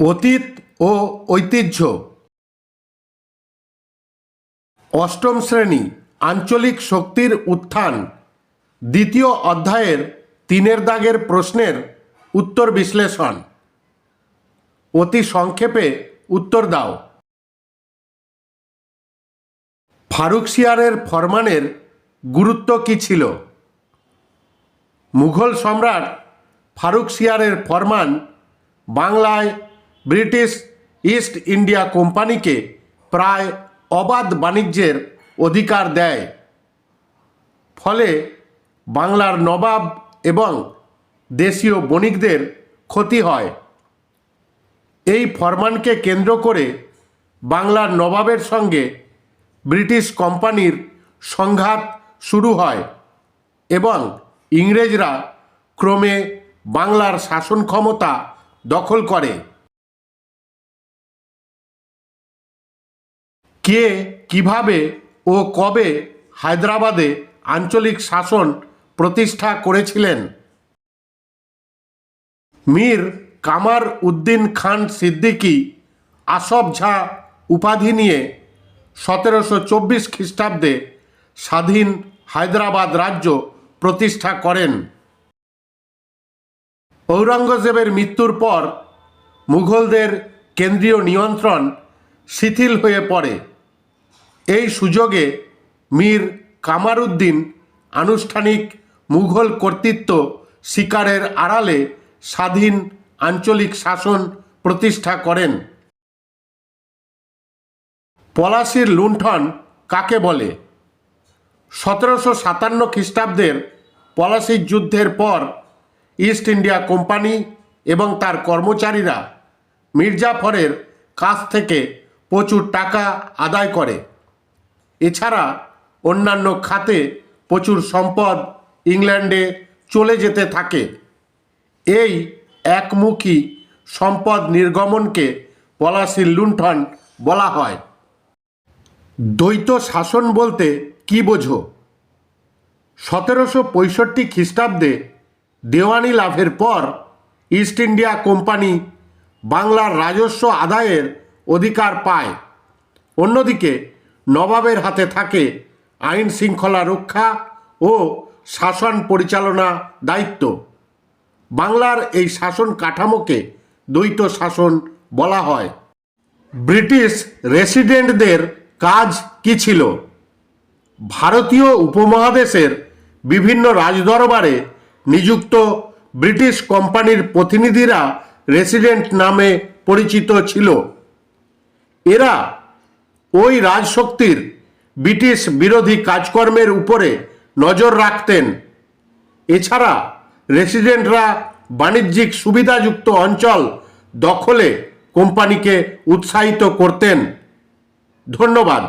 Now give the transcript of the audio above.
অতীত ও ঐতিহ্য। অষ্টম শ্রেণি, আঞ্চলিক শক্তির উত্থান। দ্বিতীয় অধ্যায়ের তিনের দাগের প্রশ্নের উত্তর বিশ্লেষণ। অতি সংক্ষেপে উত্তর দাও। ফারুকশিয়ারের ফরমানের গুরুত্ব কী ছিল? মুঘল সম্রাট ফারুকশিয়ারের ফরমান বাংলায় ব্রিটিশ ইস্ট ইন্ডিয়া কোম্পানিকে প্রায় অবাধ বাণিজ্যের অধিকার দেয়। ফলে বাংলার নবাব এবং দেশীয় বণিকদের ক্ষতি হয়। এই ফরমানকে কেন্দ্র করে বাংলার নবাবের সঙ্গে ব্রিটিশ কোম্পানির সংঘাত শুরু হয় এবং ইংরেজরা ক্রমে বাংলার শাসন ক্ষমতা দখল করে। কে, কীভাবে ও কবে হায়দ্রাবাদে আঞ্চলিক শাসন প্রতিষ্ঠা করেছিলেন? মীর কামার উদ্দিন খান সিদ্দিকী আসফ ঝা উপাধি নিয়ে সতেরোশো চব্বিশ খ্রিস্টাব্দে স্বাধীন হায়দ্রাবাদ রাজ্য প্রতিষ্ঠা করেন। ঔরঙ্গজেবের মৃত্যুর পর মুঘলদের কেন্দ্রীয় নিয়ন্ত্রণ শিথিল হয়ে পড়ে। এই সুযোগে মীর কামারুদ্দিন আনুষ্ঠানিক মুঘল কর্তৃত্ব শিকারের আড়ালে স্বাধীন আঞ্চলিক শাসন প্রতিষ্ঠা করেন। পলাশির লুণ্ঠন কাকে বলে? সতেরোশো সাতান্ন খ্রিস্টাব্দের পলাশির যুদ্ধের পর ইস্ট ইন্ডিয়া কোম্পানি এবং তার কর্মচারীরা মির্জাফরের কাছ থেকে প্রচুর টাকা আদায় করে। এছাড়া অন্যান্য খাতে প্রচুর সম্পদ ইংল্যান্ডে চলে যেতে থাকে। এই একমুখী সম্পদ নির্গমনকে পলাশির লুণ্ঠন বলা হয়। দ্বৈত শাসন বলতে কি বোঝো? সতেরোশো পঁয়ষট্টি খ্রিস্টাব্দে দেওয়ানি লাভের পর ইস্ট ইন্ডিয়া কোম্পানি বাংলার রাজস্ব আদায়ের অধিকার পায়। অন্যদিকে নবাবের হাতে থাকে আইন শৃঙ্খলা রক্ষা ও শাসন পরিচালনা দায়িত্ব। বাংলার এই শাসন কাঠামোকে দ্বৈত শাসন বলা হয়। ব্রিটিশ রেসিডেন্টদের কাজ কি ছিল? ভারতীয় উপমহাদেশের বিভিন্ন রাজদরবারে নিযুক্ত ব্রিটিশ কোম্পানির প্রতিনিধিরা রেসিডেন্ট নামে পরিচিত ছিল। এরা ওই রাজশক্তির ব্রিটিশ বিরোধী কাজকর্মের উপরে নজর রাখতেন। এছাড়া রেসিডেন্টরা বাণিজ্যিক সুবিধাযুক্ত অঞ্চল দখলে কোম্পানিকে উৎসাহিত করতেন। ধন্যবাদ।